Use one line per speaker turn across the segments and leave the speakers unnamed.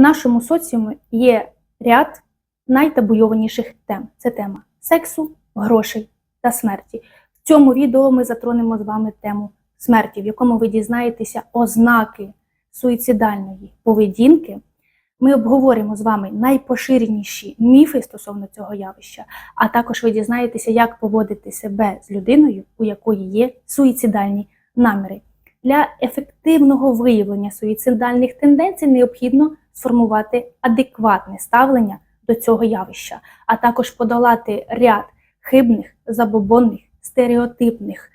Нашому соціумі є ряд найтабуйованіших тем. Це тема сексу, грошей та смерті. В цьому відео ми затронемо з вами тему смерті, в якому ви дізнаєтеся ознаки суїцидальної поведінки. Ми обговоримо з вами найпоширеніші міфи стосовно цього явища, а також ви дізнаєтеся, як поводити себе з людиною, у якої є суїцидальні наміри. Для ефективного виявлення суїцидальних тенденцій необхідно сформувати адекватне ставлення до цього явища, а також подолати ряд хибних, забобонних, стереотипних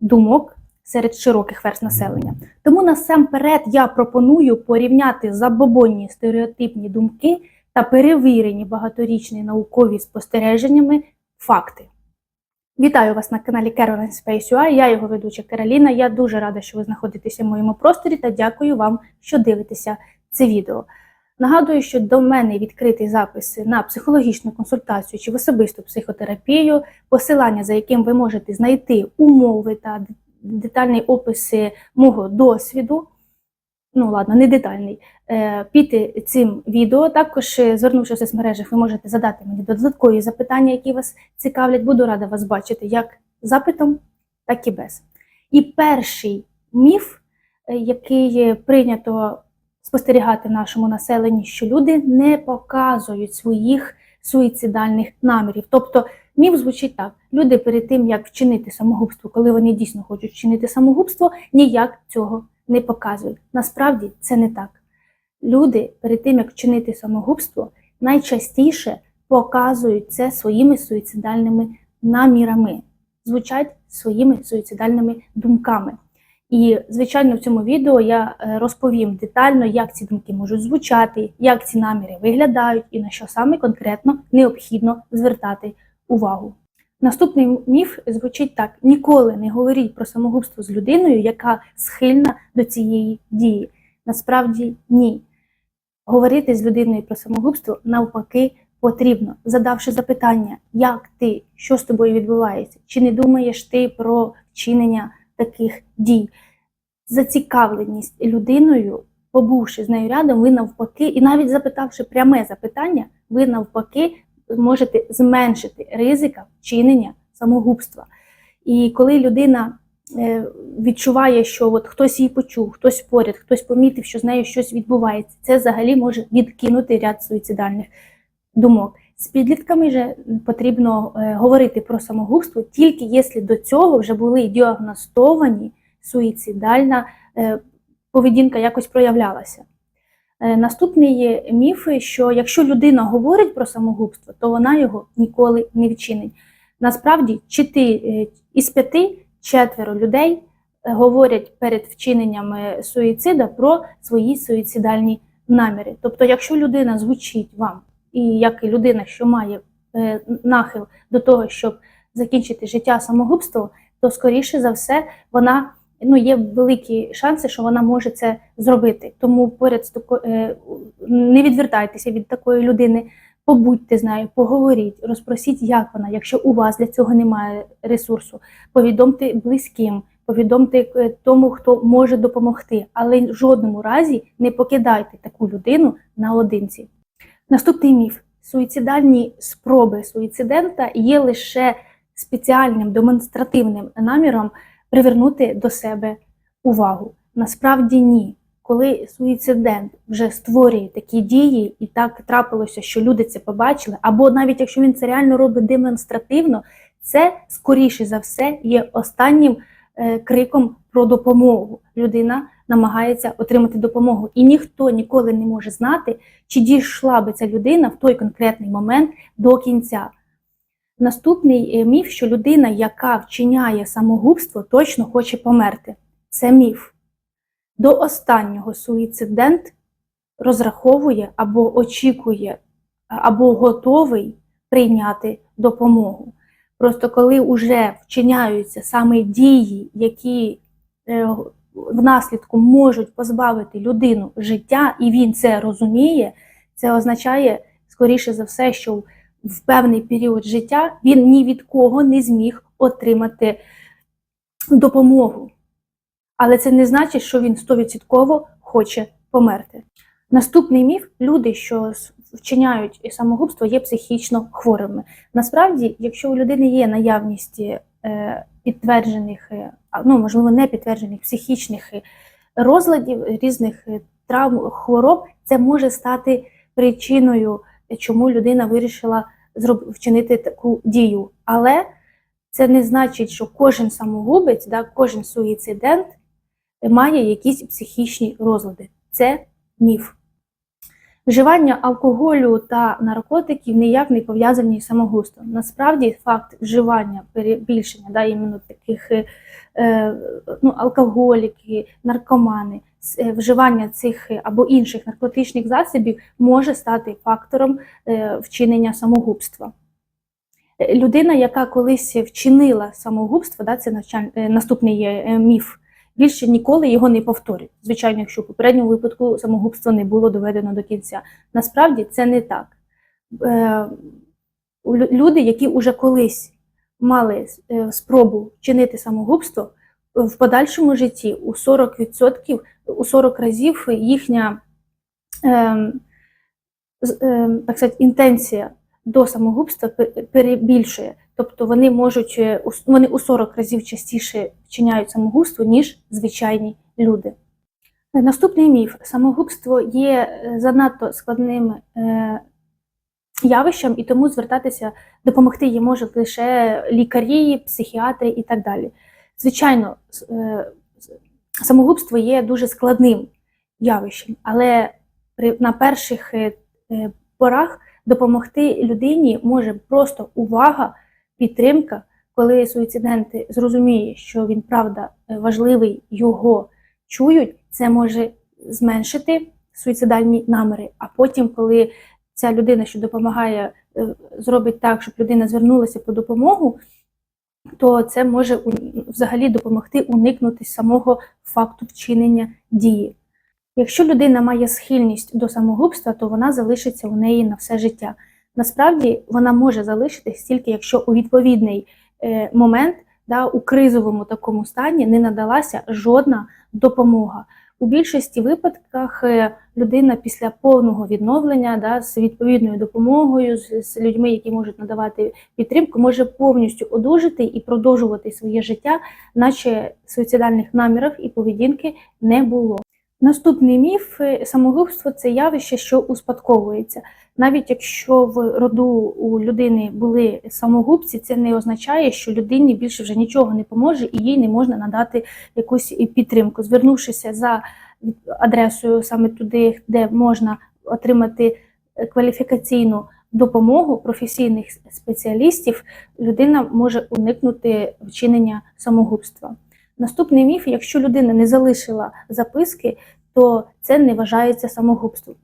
думок серед широких верст населення. Тому насамперед я пропоную порівняти забобонні стереотипні думки та перевірені багаторічні наукові спостереженнями факти. Вітаю вас на каналі Caroline Space UI, Я його ведуча Кароліна. Я дуже рада, що ви знаходитеся в моєму просторі та дякую вам, що дивитеся це відео. Нагадую, що до мене відкритий запис на психологічну консультацію чи в особисту психотерапію, посилання, за яким ви можете знайти умови та детальний опис мого досвіду. Ну, ладно, не детальний. Е, під цим відео. Також, е, звернувшись в соцмережах, ви можете задати мені додаткові запитання, які вас цікавлять. Буду рада вас бачити як запитом, так і без. І перший міф, е, який прийнято спостерігати в нашому населенні, що люди не показують своїх суїцидальних намірів. Тобто міф звучить так: люди перед тим, як вчинити самогубство, коли вони дійсно хочуть вчинити самогубство, ніяк цього не показують. Насправді це не так. Люди перед тим, як вчинити самогубство, найчастіше показують це своїми суїцидальними намірами, звучать своїми суїцидальними думками. І, звичайно, в цьому відео я е, розповім детально, як ці думки можуть звучати, як ці наміри виглядають і на що саме конкретно необхідно звертати увагу. Наступний міф звучить так: ніколи не говоріть про самогубство з людиною, яка схильна до цієї дії. Насправді ні. Говорити з людиною про самогубство навпаки потрібно, задавши запитання, як ти, що з тобою відбувається, чи не думаєш ти про вчинення таких дій. Зацікавленість людиною, побувши з нею рядом, ви навпаки, і навіть запитавши пряме запитання, ви навпаки можете зменшити ризика вчинення самогубства. І коли людина е, відчуває, що от хтось її почув, хтось поряд, хтось помітив, що з нею щось відбувається, це взагалі може відкинути ряд суїцидальних думок. З підлітками же потрібно е, говорити про самогубство тільки якщо до цього вже були діагностовані суїцидальна е, поведінка якось проявлялася. Е, наступний міф, що якщо людина говорить про самогубство, то вона його ніколи не вчинить. Насправді, чити із п'яти четверо людей говорять перед вчиненням суїцида про свої суїцидальні наміри. Тобто, якщо людина звучить вам і як і людина, що має е, нахил до того, щоб закінчити життя самогубством, то скоріше за все вона ну є великі шанси, що вона може це зробити. Тому поряд з такою е, не відвертайтеся від такої людини. Побудьте з нею, поговоріть, розпросіть, як вона. Якщо у вас для цього немає ресурсу, повідомте близьким, повідомте е, тому, хто може допомогти, але в жодному разі не покидайте таку людину наодинці. Наступний міф: суїцидальні спроби суїцидента є лише спеціальним демонстративним наміром привернути до себе увагу. Насправді ні. Коли суїцидент вже створює такі дії, і так трапилося, що люди це побачили, або навіть якщо він це реально робить демонстративно, це скоріше за все є останнім е, криком про допомогу. Людина намагається отримати допомогу. І ніхто ніколи не може знати, чи дійшла би ця людина в той конкретний момент до кінця. Наступний е, міф, що людина, яка вчиняє самогубство, точно хоче померти. Це міф. До останнього суїцидент розраховує або очікує, або готовий прийняти допомогу. Просто коли вже вчиняються саме дії, які е, внаслідку можуть позбавити людину життя, і він це розуміє, це означає, скоріше за все, що в певний період життя він ні від кого не зміг отримати допомогу. Але це не значить, що він стовідсотково хоче померти. Наступний міф: люди, що вчиняють самогубство, є психічно хворими. Насправді, якщо у людини є наявність е, підтверджених, е, ну можливо, не підтверджених психічних е, розладів, різних травм, хвороб, це може стати причиною, чому людина вирішила вчинити таку дію. Але це не значить, що кожен самогубець, да, кожен суїцидент має якісь психічні розлади. Це міф. Вживання алкоголю та наркотиків ніяк не пов'язані з самогубством. Насправді, факт вживання перебільшення, да, іменно таких е, е, ну, алкоголіки, наркомани, вживання цих е, або інших наркотичних засобів може стати фактором е, вчинення самогубства. Е, Людина, яка колись вчинила самогубство, да, це е, наступний е, міф, більше ніколи його не повторить. Звичайно, якщо в попередньому випадку самогубство не було доведено до кінця. Насправді це не так. Е, Люди, які вже колись мали е, спробу вчинити самогубство, в подальшому житті у 40%, у 40 разів їхня ем, ем, так сказати, інтенція до самогубства перебільшує. Тобто вони можуть е, вони у 40 разів частіше вчиняють самогубство, ніж звичайні люди. Наступний міф: самогубство є е, занадто складним е, явищем, і тому звертатися, допомогти їй можуть лише лікарі, психіатри і так далі. Звичайно, самогубство є дуже складним явищем, але при, на перших е, е, порах допомогти людині може просто увага, підтримка, коли суїцидент зрозуміє, що він правда е, важливий, його чують, це може зменшити суїцидальні наміри. А потім, коли ця людина, що допомагає, зробить так, щоб людина звернулася по допомогу, то це може взагалі допомогти уникнути самого факту вчинення дії. Якщо людина має схильність до самогубства, то вона залишиться у неї на все життя. Насправді вона може залишитись тільки якщо у відповідний е, момент, да, у кризовому такому стані не надалася жодна допомога. У більшості випадках е, людина після повного відновлення да, з відповідною допомогою, з, з людьми, які можуть надавати підтримку, може повністю одужати і продовжувати своє життя, наче суїцидальних намірів і поведінки не було. Наступний міф е, самогубство це явище, що успадковується. Навіть якщо в роду у людини були самогубці, це не означає, що людині більше вже нічого не поможе і їй не можна надати якусь підтримку. Звернувшися за адресою саме туди, де можна отримати е, кваліфікаційну допомогу професійних спеціалістів, людина може уникнути вчинення самогубства. Наступний міф: якщо людина не залишила записки, то це не вважається самогубством.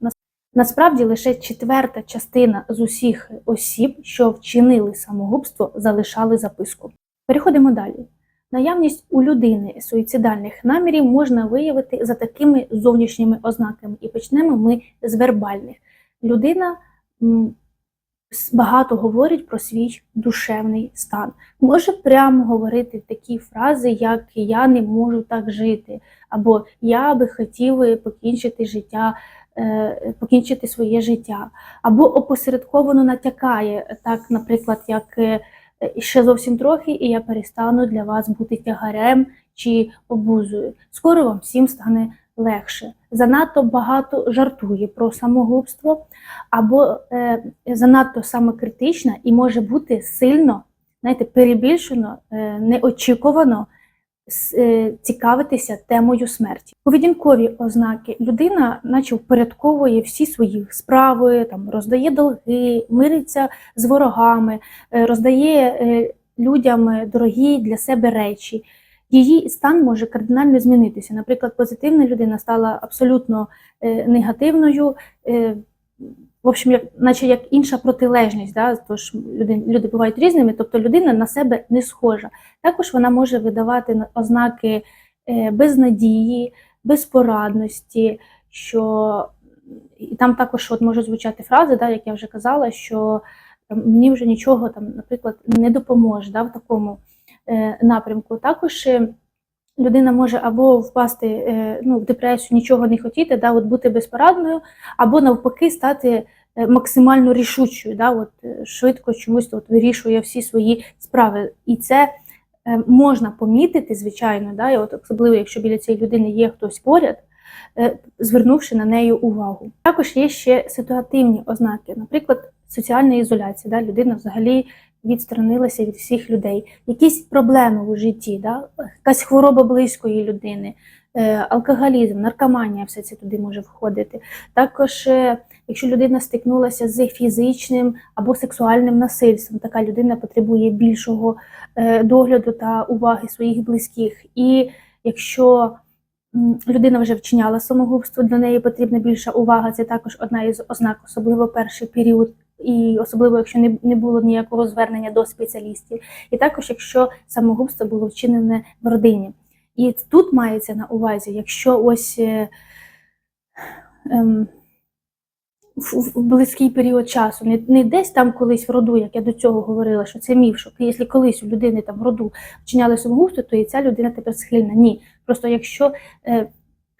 Нас- Насправді лише четверта частина з усіх осіб, що вчинили самогубство, залишали записку. Переходимо далі. Наявність у людини суїцидальних намірів можна виявити за такими зовнішніми ознаками, і почнемо ми з вербальних. Людина багато говорить про свій душевний стан. Може прямо говорити такі фрази, як Я не можу так жити, або Я би хотів е, покінчити життя, покінчити своє життя, або опосередковано натякає, так, наприклад, як е, е, ще зовсім трохи, і я перестану для вас бути тягарем чи обузою. Скоро вам всім стане легше. Занадто багато жартує про самогубство, або е, занадто самокритична і може бути сильно, знаєте, перебільшено, е, неочікувано е, цікавитися темою смерті. Поведінкові ознаки людина, наче впорядковує всі свої справи, там роздає долги, мириться з ворогами, е, роздає е, людям е, дорогі для себе речі. Її стан може кардинально змінитися. Наприклад, позитивна людина стала абсолютно е, негативною. В общем, як, наче як інша протилежність, да? тож люди, люди бувають різними, тобто людина на себе не схожа. Також вона може видавати ознаки е, безнадії, безпорадності, що і там також от може звучати фрази, да, як я вже казала, що там, мені вже нічого там, наприклад, не допоможе да, в такому е, напрямку. Також е, людина може або впасти е, ну, в депресію, нічого не хотіти, да, от бути безпорадною, або навпаки стати е, максимально рішучою, да, от, е, швидко чомусь от, вирішує всі свої справи. І це можна помітити, звичайно, да, і от, особливо якщо біля цієї людини є хтось поряд, звернувши на неї увагу. Також є ще ситуативні ознаки, наприклад, соціальна ізоляція. Да, людина взагалі відсторонилася від всіх людей, якісь проблеми у житті, да, якась хвороба близької людини, е, алкоголізм, наркоманія, все це туди може входити. Також, е, якщо людина стикнулася з фізичним або сексуальним насильством, така людина потребує більшого е, догляду та уваги своїх близьких. І якщо людина вже вчиняла самогубство, для неї потрібна більша увага. Це також одна із ознак, особливо перший період, і особливо якщо не, не було ніякого звернення до спеціалістів. І також якщо самогубство було вчинене в родині. І тут мається на увазі, якщо ось е, ем, в, в близький період часу, не, не десь там колись в роду, як я до цього говорила, що це міф, що якщо колись у людини там в роду вчиняли самогубство, то і ця людина тепер схильна. Ні. Просто якщо е,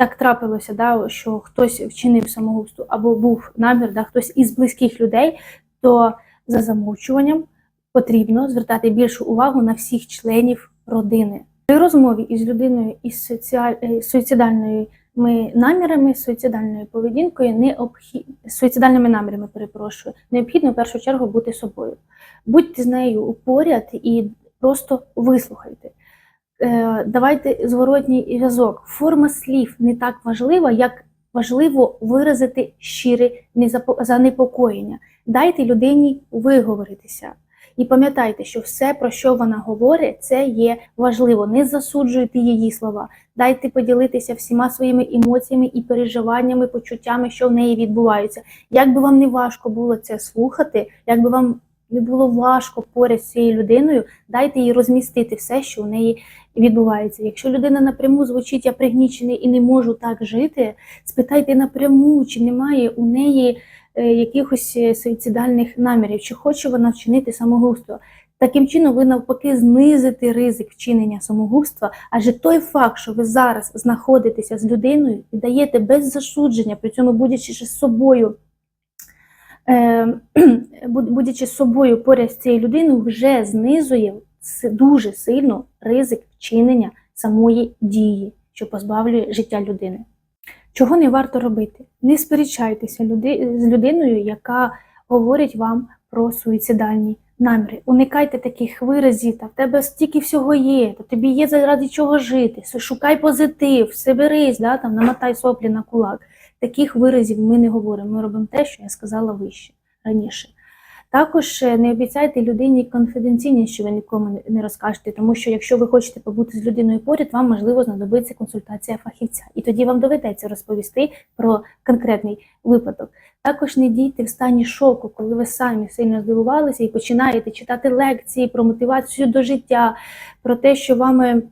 так трапилося, да, що хтось вчинив самогубство або був намір, да, хтось із близьких людей, то за замовчуванням потрібно звертати більшу увагу на всіх членів родини. При розмові із людиною із соціаль... е, суїцидальними намірами, суїцидальною поведінкою, необхід... суїцидальними намірами, перепрошую, необхідно в першу чергу бути собою. Будьте з нею поряд і просто вислухайте. Е, Давайте зворотній зв'язок. Форма слів не так важлива, як важливо виразити щире занепокоєння. Дайте людині виговоритися. І пам'ятайте, що все, про що вона говорить, це є важливо. Не засуджуйте її слова. Дайте поділитися всіма своїми емоціями і переживаннями, почуттями, що в неї відбуваються. Як би вам не важко було це слухати, як би вам не було важко поряд з цією людиною, дайте їй розмістити все, що в неї відбувається. Якщо людина напряму звучить, я пригнічений і не можу так жити, спитайте напряму, чи немає у неї е, якихось е, суїцидальних намірів, чи хоче вона вчинити самогубство. Таким чином, ви навпаки знизите ризик вчинення самогубства, адже той факт, що ви зараз знаходитеся з людиною і даєте без засудження, при цьому будучи з собою, будучи з собою поряд з цією людиною, вже знизує дуже сильно ризик вчинення самої дії, що позбавлює життя людини. Чого не варто робити? Не сперечайтеся з людиною, яка говорить вам про суїцидальні наміри. Уникайте таких виразів, та в тебе стільки всього є, та тобі є заради чого жити. Шукай позитив, соберись, да, там, намотай соплі на кулак. Таких виразів ми не говоримо. Ми робимо те, що я сказала вище раніше. Також е, не обіцяйте людині конфіденційність, що ви нікому не- розкажете, тому що якщо ви хочете побути з людиною поряд, вам можливо знадобиться консультація фахівця, і тоді вам доведеться розповісти про конкретний випадок. Також не дійте в стані шоку, коли ви самі сильно здивувалися і починаєте читати лекції про мотивацію до життя, про те, що вами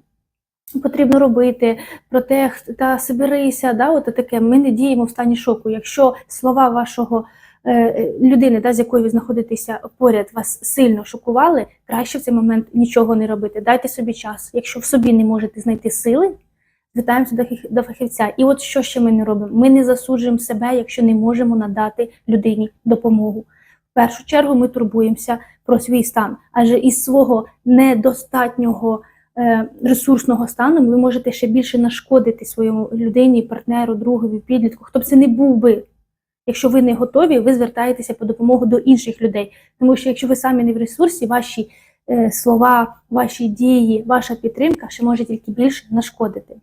потрібно робити, про те, та соберися, да, от таке. Ми не діємо в стані шоку. Якщо слова вашого е, людини, да, з якою ви знаходитеся поряд, вас сильно шокували, краще в цей момент нічого не робити. Дайте собі час. Якщо в собі не можете знайти сили, звертаємося до фахівця. І от що ще ми не робимо? Ми не засуджуємо себе, якщо не можемо надати людині допомогу. В першу чергу ми турбуємося про свій стан, адже із свого недостатнього е, ресурсного стану ви можете ще більше нашкодити своєму людині, партнеру, другові, підлітку, хто б це не був би. Якщо ви не готові, ви звертаєтеся по допомогу до інших людей. Тому що якщо ви самі не в ресурсі, ваші е, слова, ваші дії, ваша підтримка ще може тільки більше нашкодити.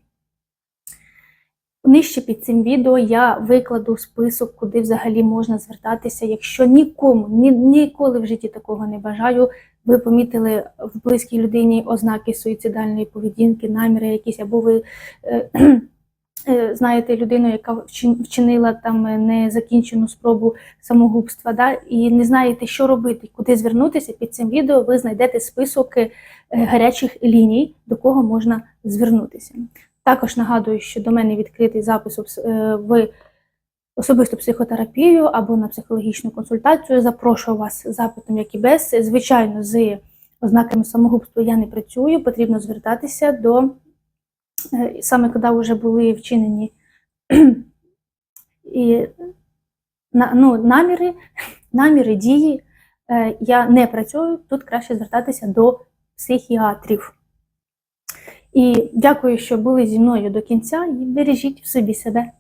Нижче під цим відео я викладу список, куди взагалі можна звертатися. Якщо нікому, ні, ніколи в житті такого не бажаю, ви помітили в близькій людині ознаки суїцидальної поведінки, наміри якісь, або ви е, е, знаєте людину, яка вчинила там е, незакінчену спробу самогубства, да, і не знаєте, що робити, куди звернутися, під цим відео ви знайдете список гарячих ліній, до кого можна звернутися. Також нагадую, що до мене відкритий запис в особисту психотерапію або на психологічну консультацію. Запрошую вас запитом, як і без. Звичайно, з ознаками самогубства я не працюю, потрібно звертатися до е, саме коли вже були вчинені і, ну, наміри, наміри, дії, е, я не працюю, тут краще звертатися до психіатрів. І дякую, що були зі мною до кінця, і бережіть в собі себе.